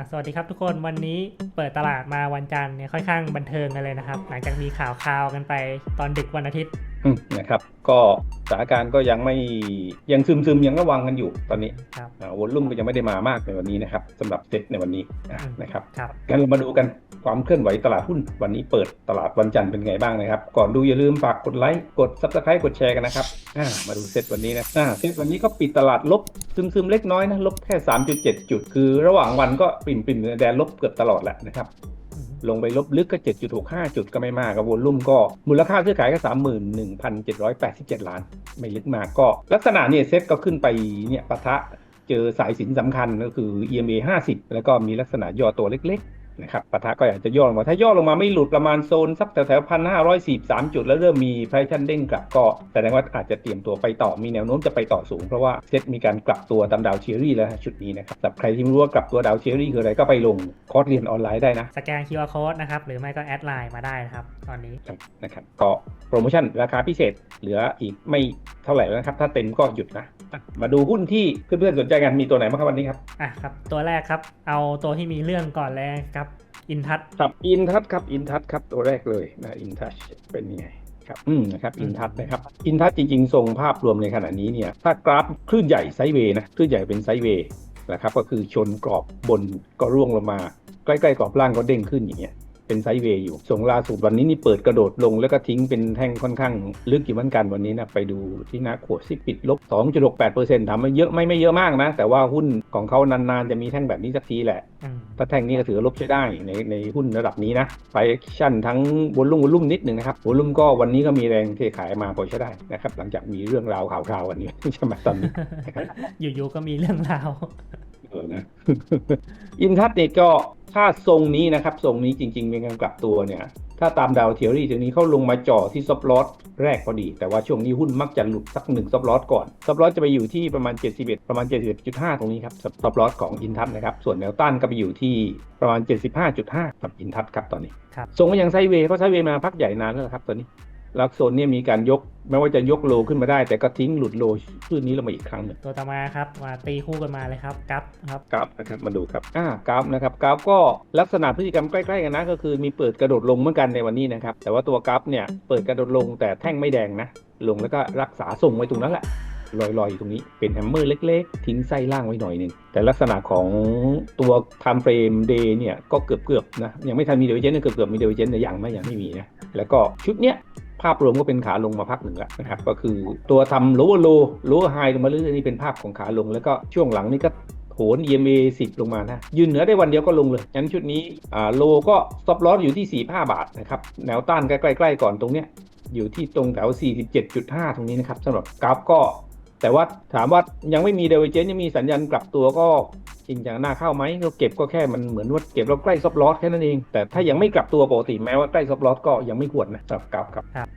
อะสวัสดีครับทุกคนวันนี้เปิดตลาดมาวันจันทร์เนี่ยค่อนข้างบันเทิงกันเลยนะครับ หลังจากมีข่าวคราวกันไปตอนดึกวันอาทิตย์อืมนะครับก็สถานการณ์ก็ยังไม่ยังซึมซึมๆยังระวังกันอยู่ตอนนี้ครับอ่าวอลลุ่มก็ยังไม่ได้มามากในวันนี้นะครับสำหรับเซ็ตในวันนี้อะอืมนะครับครับงั้นเรามาดูกัน ความเคลื่อนไหวตลาดหุ้น วันนี้เปิดตลาดวันจันทร์เป็นไงบ้างนะครับ ก่อนดูอย่าลืมฝากกดไลค์กด subscribe กดแชร์กันนะครับมาดูเซ็ตวันนี้นะเซ็ตวันนี้ก็ปิดตลาดลบซึมซึมๆเล็กน้อยนะลบแค่ 3.7 จุด คือระหว่างวันก็ปริ่มปริ่มๆในแดนลบเกือบตลอดแหละนะครับลงไปลบลึกก็ 7.65 จุดก็ไม่มากกับวอลุ่มก็ มูลค่าซื้อขายก็ 31,787 ล้าน ไม่ลึกมากก็ ลักษณะเนี่ยเซ็ตก็ขึ้นไปเนี่ยปะทะเจอสายสินสำคัญก็คือ EMA 50 แล้วก็มีลักษณะย่อตัวเล็ก นะครับปะทะก็อาจจะย่อลงมา ถ้าย่อลงมาไม่หลุดประมาณโซนสักแถวๆพันห้าร้อยสี่สามจุดแล้วเริ่มมีไพรชันเด้งกลับก็แสดงว่าอาจจะเตรียมตัวไปต่อมีแนวโน้มจะไปต่อสูง เพราะว่าเซ็ตมีการกลับตัวตามดาวเชียรี่แล้วฮะชุดนี้นะครับสำหรับใครที่ไม่รู้ว่ากลับตัวดาวเชียรี่คืออะไรก็ไปลงคอร์สเรียนออนไลน์ได้นะ สแกน QR code นะครับ หรือไม่ก็แอดไลน์มาได้นะครับ ตอนนี้ครับนะครับก็โปรโมชั่นราคาพิเศษเหลืออีกไม่เท่าไหร่แล้วนะครับ ถ้าเต็มก็หยุดนะอะมาดูหุ้นที่เพื่อนๆสนใจกันมีตัวไหนบ้างครับวันนี้ครับอะครับตัวแรกครับเอาตัวที่มีเรื่องก่อนเลยครับอินทัชครับอินทัชครับอินทัชครับตัวแรกเลยนะอินทัชเป็นยังไงครับอืมนะครับอินทัชนะครับอินทัชจริงๆทรงภาพรวมในขณะนี้เนี่ยถ้ากราฟคลื่นใหญ่ไซด์เวย์นะคลื่นใหญ่เป็นไซด์เวย์นะครับก็คือชนกรอบบนก็ร่วงลงมา ใกล้ๆกรอบล่างก็เด้งขึ้นอย่างเงี้ย เป็นไซด์เวย์อยู่ ส่งล่าสุดวันนี้นี่เปิดกระโดดลงแล้วก็ทิ้งเป็นแท่งค่อนข้างลึกอยู่เหมือนกันวันนี้นะไปดูที่หน้าขวดสิปิดลบ 2.68%ถามว่าเยอะไหม่ไม่เยอะมากนะ แต่ว่าหุ้นของเขานานๆ จะมีแท่งแบบนี้สักทีแหละอืมถ้าแท่งนี้ก็ถือว่าลบใช้ได้ในในหุ้นระดับนี้นะไฟชั่นทั้งวอลุ่มวอลุ่มนิดหนึ่งนะครับวอลุ่มก็วันนี้ก็มีแรงเทขายมาพอใช้ได้นะครับหลังจากมีเรื่องราวข่าวคราววันนี้ใช่ไหมตอนนี้นะครับอยู่ๆก็มีเรื่องราวเออนะอินทัศน์เนี่ยก็ ถ้าทรงนี้นะครับ ทรงนี้จริงๆเป็นการกลับตัวเนี่ย ถ้าตามดาวเทียรี่ตรงนี้เขาลงมาจ่อที่ซับลอตแรกพอดี แต่ว่าช่วงนี้หุ้นมักจะหลุดสักหนึ่งซับลอตก่อนซับลอตจะไปอยู่ที่ประมาณ 71 ประมาณ 71.5 ตรงนี้ครับซับลอตของอินทัศน์นะครับ ส่วนแนวต้านก็ไปอยู่ที่ประมาณ 75.5กับอินทัศน์ครับตอนนี้ครับทรงก็ยังไซด์เวย์เขาไซด์เวย์มาพักใหญ่นานแล้วครับตอนนี้แล้วโซนเนี้มีการยกแม้ว่าจะยกโลขึ้นมาได้ แต่ก็ทิ้งหลุดโลขึ้นนี้ลงมาอีกครั้งหนึ่งตัวต่อมาครับมาตีคู่กันมาเลยครับกัฟครับกราฟนะครับมาดูครับอ่ากราฟนะครับกราฟก็ลักษณะพฤติกรรมใกล้ๆกันนะก็คือมีเปิดกระโดดลงเหมือนกันในวันนี้นะครับแต่ว่าตัวกราฟเนี่ยเปิดกระโดดลงแต่แท่งไม่แดงนะลงแล้วก็รักษาทรงไว้ตรงนั้นแหละลอยๆอยู่ตรงนี้เป็นแฮมเมอร์เล็กๆ ทิ้งไส้ล่างไว้หน่อยหนึ่งแต่ลักษณะของตัว time frame day เนี่ยก็เกือบๆนะ ยังไม่ทันมีเดวิเจนเกือบๆมีเดวิเจนแต่ยังไม่ยังไม่มีนะ แล้วก็ชุดเนี้ย ภาพรวมก็เป็นขาลงมาพักหนึ่งแล้วนะครับก็คือตัวทำ lower low lower high ลงมาเรื่อยๆนี่เป็นภาพของขาลง แล้วก็ช่วงหลังนี่ก็โหน EMA 10 ลงมานะ ยืนเหนือได้วันเดียวก็ลงเลย งั้นชุดนี้อ่าโลก็ stop loss อยู่ที่ 45 บาทนะครับแนวต้านใกล้ๆก่อนตรงเนี้ยอยู่ที่ตรงแถว 47.5 ตรงนี้นะครับสำหรับกราฟก็ แต่ว่าถามว่ายังไม่มีเดเวเจนยังมีสัญญาณกลับตัวก็ ริงจังน่าเข้าไหมก็เก็บก็แค่มันเหมือนว่าเก็บแล้วใกล้ซอฟลอสแค่นั้นเอง แต่ถ้ายังไม่กลับตัวปกติแม้ว่าใกล้ซอฟลอสก็ยังไม่ควรนะสำหรับกราฟครับ ครับ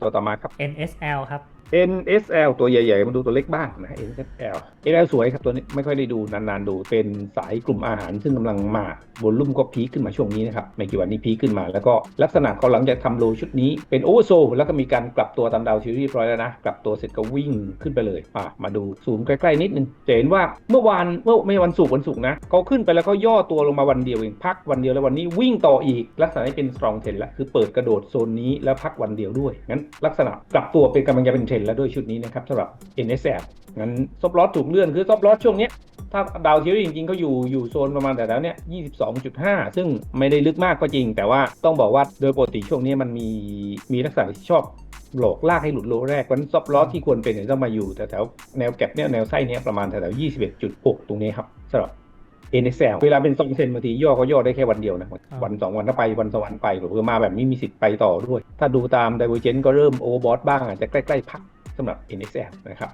ตัวต่อมาครับ NSL ครับ NSL ตัวใหญ่ๆ มาดูตัวเล็กบ้างนะ NSL NSL สวยครับตัวนี้ไม่ค่อยได้ดูนานๆดูเป็นสายกลุ่มอาหารซึ่งกำลังมาบนลุ่มก็พีขึ้นมาช่วงนี้นะครับไม่กี่วันนี้พีขึ้นมา แล้วก็ลักษณะเขาหลังจากทำโลชุดนี้เป็นโอเวอร์โซแล้วก็มีการกลับตัวตามดาวซีรีส์เรียบร้อยแล้วนะกลับตัวเสร็จก็วิ่งขึ้นไปเลยอะมาดูซูมใกล้ๆนิดนึงจะเห็นว่าเมื่อวานเมื่อไม่วันศุกร์วันศุกร์นะเขาขึ้นไปแล้วก็ย่อตัวลงมาวันเดียวเองพักวันเดียวแล้ววันนี้วิ่งต่ออีก ลักษณะนี้เป็น strong trend แล้วคือเปิดกระโดดโซนนี้แล้วพักวันเดียวด้วยงั้นลักษณะกลับตัวเป็นกำลังจะเป็นเทรนแล้วด้วยชุดนี้นะครับสำหรับ NSL งั้นซอฟลอสถูกเลื่อนคือซอฟลอสช่วงนี้ถ้าดาวเทียรจริงๆเขาอยู่อยู่โซนประมาณแต่แล้วเนี่ย 22.5 ซึ่งไม่ได้ลึกมากก็จริง แต่ว่าต้องบอกว่าโดยปกติช่วงนี้มันมีมีลักษณะที่ชอบหลอกลากให้หลุดโลแรกวันซอฟลอสที่ควรเป็นเนี่ยต้องมาอยู่แถวๆแนวแก็บเนี่ยแนวไส้เนี่ยประมาณแถวๆ21.6 ตรงนี้ครับสำหรับ NSL เวลาเป็นสองเซนบางทีย่อก็ย่อได้แค่วันเดียวนะ วันสองวันถ้าไปวันสองวันไปหรือมาแบบนี้มีสิทธิ์ไปต่อด้วย ถ้าดูตาม Divergent ก็เริ่มโอเวอร์บอทบ้างอาจจะใกล้ ๆ พักสำหรับ NSL นะครับ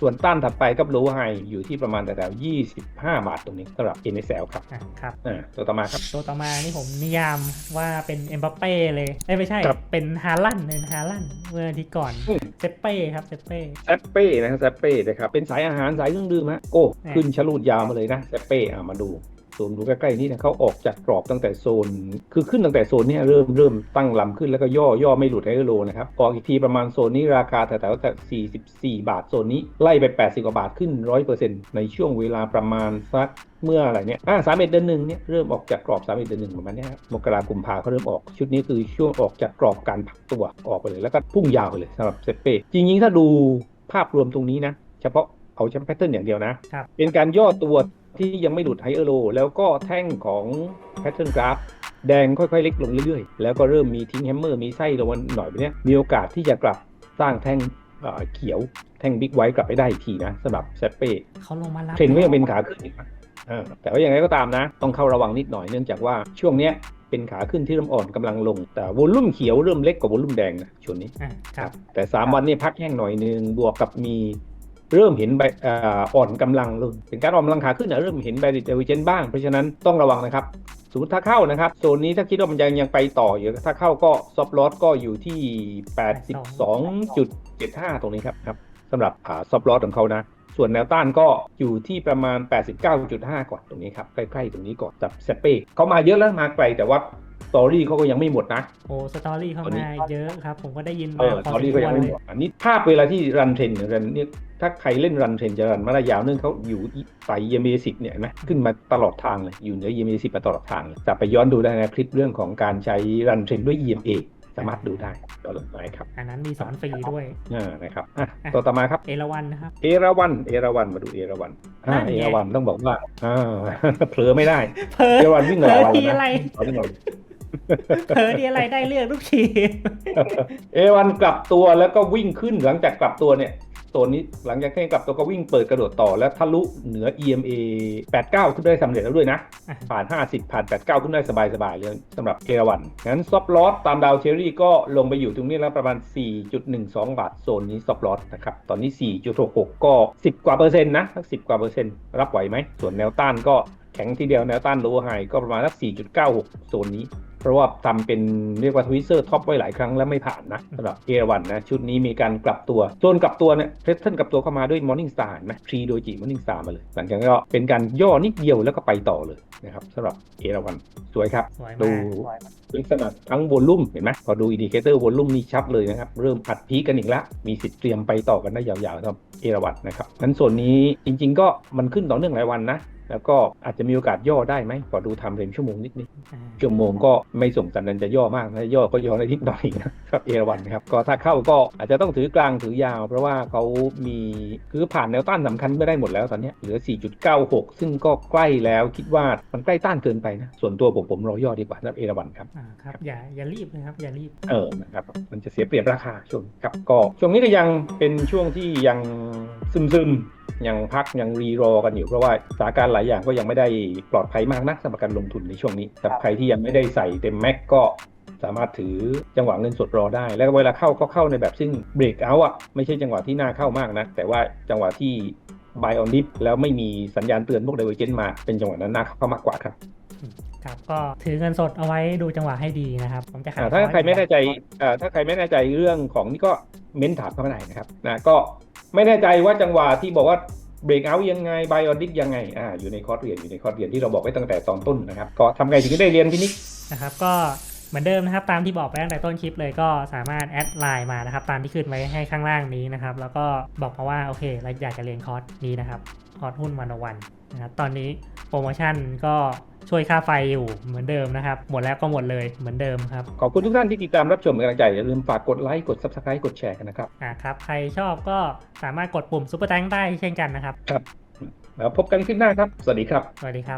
ส่วนต้านถัดไปกับโลไฮอยู่ที่ประมาณแต่ๆ25 บาทตรงนี้สำหรับ NSL ครับอะครับอ่าตัวต่อมาครับ ตัวต่อมานี่ผมนิยามว่าเป็นเอ็มบัปเป้เลยเอ้ยไม่ใช่ ครับ เป็นฮาลันเป็นฮาลันเมื่ออาที่ก่อนอืม เซเป้ครับเซเป้ แซปเป้นะครับแซปเป้นะครับเป็นสายอาหารสายเครื่องดื่มฮะโอ้แหม่ขึ้นชะลูดยาวมาเลยนะแซปเป้อ่ามาดู ซูมดูใกล้ๆนี่นะเขาออกจากกรอบตั้งแต่โซน คือขึ้นตั้งแต่โซนเนี้เริ่มเริ่มตั้งลำขึ้นแล้วก็ย่อย่อไม่หลุดไฮโลนะครับ ออกอีกทีประมาณโซนนี้ราคาแถวๆแต่44 บาทโซนนี้ไล่ไป 80 กว่าบาทขึ้น 100%ในช่วงเวลาประมาณสักเมื่ออะไรเนี่ย อ่าสามเอ็ดเดือนหนึ่งเนี่ยเริ่มออกจากกรอบสามเอ็ดเดือนหนึ่งประมาณเนี้ยครับมกราคมพาเขาเริ่มออก ชุดนี้คือช่วงออกจากกรอบการพักตัวออกไปเลย แล้วก็พุ่งยาวไปเลยสำหรับเซเป้จริงๆถ้าดูภาพรวมตรงนี้นะ เฉพาะเอาเฉพาะแพทเทิร์นอย่างเดียวนะครับเป็นการย่อตัว ที่ยังไม่หลุดไฮเออร์โลแล้วก็แท่งของแพทเทิร์นกราฟแดงค่อยๆ เล็กลงเรื่อยๆ แล้วก็เริ่มมีทิ้งแฮมเมอร์มีไส้ลงมาหน่อยแบบเนี้ยมีโอกาสที่จะกลับสร้างแท่งเอ่อเขียวแท่งบิ๊กไวท์กลับไปได้อีกทีนะสำหรับเซเป้เขาลงมารับเทรนด์ก็ยังเป็นขาขึ้นอยู่นะเออแต่ว่าอย่างไรก็ตามนะ ต้องเข้าระวังนิดหน่อยเนื่องจากว่าช่วงเนี้ยเป็นขาขึ้นที่เริ่มอ่อนกำลังลง แต่วอลลุ่มเขียวเริ่มเล็กกว่าวอลลุ่มแดงนะช่วงนี้อ่าครับแต่ 3 วันนี้พักแห้งหน่อยนึงบวกกับมี เริ่มเห็นใบอ่อนกำลังลงเป็นการอ่อนกำลังขาขึ้นเริ่มเห็นไบริดเอวิเจนบ้าง เพราะฉะนั้นต้องระวังนะครับสมมติถ้าเข้านะครับโซนนี้ถ้าคิดว่ามันยังยังไปต่ออยู่ ถ้าเข้าก็ซอฟลอสก็อยู่ที่ 82.75 ตรงนี้ครับครับสำหรับซอฟลอสของเขานะส่วนแนวต้านก็อยู่ที่ประมาณ 89.5 ก่อนตรงนี้ครับ ใกล้ ๆ ตรงนี้ก่อนจับเซเป้เขามาเยอะแล้วมาไกลแต่ว่า ตอรี่เขาก็ยังไม่หมดนะ โอ้สตอรี่เข้าตอนนี้มาเยอะครับ ผมก็ได้ยินเอมาอพอตอนสนี้มก็คยัวงรไม่เลหมยดอันนี้ภาพเวลาที่รันเทรนรันเนี่ยถ้าใครเล่นรันเทรนจะรันมายาวเนื่องเขาอยู่ไต่เยเมสิกเนี่ยเห็นไหมขึ้นมาตลอดทางเลยอยู่เหนือเยเมสิกมาตลอดทางเลยจะไปย้อนดูได้นะคลิปเรื่องของการใช้รันเทรนด้วย EMA สามารถดูได้ตอนหลังไหนครับอันนั้นมีสอนฟรีด้วย อ่านะครับอะตัวต่อมาครับ เอราวันนะครับ เอราวันเอราวันมาดูเอราวันอ่านั่นไง เอราวันต้องบอกว่าอ่า เผลอไม่ได้เพอเอราวันวิ่งหลายวันเผลอทีแล้วอะไรนะเอาที่หน่อย เพอที่อะไรได้เลือกทุกทีเอวันกลับตัวแล้วก็วิ่งขึ้นหลังจากกลับตัวเนี่ยตัวนี้หลังจากที่กลับตัวก็วิ่งเปิดกระโดดต่อแล้วทะลุเหนือ EMA 89 ขึ้นได้สำเร็จแล้วด้วยนะอะผ่าน 50 ผ่าน 89 ขึ้นได้สบายๆเลยสำหรับเอราวันงั้นซอฟลอสตามดาวเชอรี่ก็ลงไปอยู่ตรงนี้แล้วประมาณ 4.12 บาทโซนนี้ซอฟลอสนะครับ ตอนนี้ 4.66 ก็ 10 กว่าเปอร์เซ็นต์นะสัก10 กว่าเปอร์เซ็นต์รับไหวไหม ส่วนแนวต้านก็แข็งทีเดียวแนวต้านโลไฮก็ประมาณสัก4.96 โซนนี้ เพราะว่าทำเป็นเรียกว่าทวิเซอร์ท็อปไว้หลายครั้งแล้วไม่ผ่านนะสำหรับเอราวันนะ ชุดนี้มีการกลับตัวโซนกลับตัวเนี่ยเพชรเทิลกลับตัวเข้ามาด้วยมอร์นิ่งสตาร์นะทรีโดยจิมอร์นิ่งสตาร์มาเลย หลังจากนั้นก็เป็นการย่อนิดเดียวแล้วก็ไปต่อเลยนะครับสำหรับเอราวันสวยครับ สวยดูมาก ลักษณะทั้งวอลลุ่มเห็นไหมพอดูอินดิเคเตอร์วอลลุ่มนี่ชัดเลยนะครับ เริ่มอัดพีกันอีกแล้วมีสิทธิ์เตรียมไปต่อกันได้ยาวๆสำหรับเอราวันนะครับนั้นส่วนนี้จริง ๆ ก็มันขึ้นต่อเนื่องหลายวันนะแล้วก็อาจจะมีโอกาสย่อได้ไหมขอดูทม์เรมชั่วโมงนิดนึงชั่วโมงก็ไม่ส่งสัญญาณจะย่อมากนะย่อก็ย่อได้นิดหน่อยนะครับเอราวันครับก็ถ้าเข้าก็อาจจะต้องถือกลางถือยาว เพราะว่าเขามีคือผ่านแนวต้านสำคัญไม่ได้หมดแล้วตอนนี้เหลือ 4.96 ซึ่งก็ใกล้แล้วคิดว่ามันใกล้ต้านเกินไปนะส่วนตัวผมผมรอย่อดีกว่าสำหรับเอราวันครับอ่าครับอย่าอย่ารีบนะครับอย่ารีบเออนะครับมันจะเสียเปรียบราคาช่วงครับก็ช่วงนี้ก็ยังเป็นช่วงที่ยังซึมซึมยังพักยังรีรอกันอยู่เพราะว่าสถานการณ์หลายอย่างก็ยังไม่ได้ปลอดภัยมากนักสำหรับการลงทุนในช่วงนี้สำหรับใครที่ยังไม่ได้ใส่เต็มแม็กก็สามารถถือจังหวะเงินสดรอได้ แล้วเวลาเข้าก็เข้าในแบบซึ่งเบรกเอาอะไม่ใช่จังหวะที่น่าเข้ามากนะแต่ว่าจังหวะที่ buy on dip แล้วไม่มีสัญญาณเตือนพวก divergence มาเป็นจังหวะนั้นน่าเข้ามากกว่าครับ ครับก็ถือเงินสดเอาไว้ดูจังหวะให้ดีนะครับ ผมจะขายอ่าถ้าคอยใครไม่แน่ใจอ่าถ้าใครไม่แน่ใจเรื่องของนี่ก็เม้นถามเข้ามาได้นะครับนะก็ไม่แน่ใจว่าจังหวะที่บอกว่าเบรกเอายังไงไบออดิกยังไงอ่าอยู่ในคอร์สเรียนอยู่ในคอร์สเรียนที่เราบอกไว้ตั้งแต่ตอนต้นนะครับ ก็ทำไงถึงจะได้เรียนพี่นิกนะครับก็เหมือนเดิมนะครับ ตามที่บอกไปตั้งแต่ต้นคลิปเลยก็สามารถแอดไลน์มานะครับ ตามที่ขึ้นไว้ให้ข้างล่างนี้นะครับ แล้วก็บอกมาว่าโอเคเราอยากจะเรียนคอร์สนี้นะครับ คอร์สหุ้นวันวันนะครับตอนนี้โปรโมชั่นก็ช่วยค่าไฟอยู่เหมือนเดิมนะครับ หมดแล้วก็หมดเลยเหมือนเดิมครับ ขอบคุณทุกท่านที่ติดตามรับชมเป็นกำลังใจ อย่าลืมฝากกดไลค์กด subscribe กดแชร์กันนะครับอ่าครับ ใครชอบก็สามารถกดปุ่มซุปเปอร์แตงได้เช่นกันนะครับแล้วพบกันคลิปหน้าครับ สวัสดีครับ สวัสดีครับ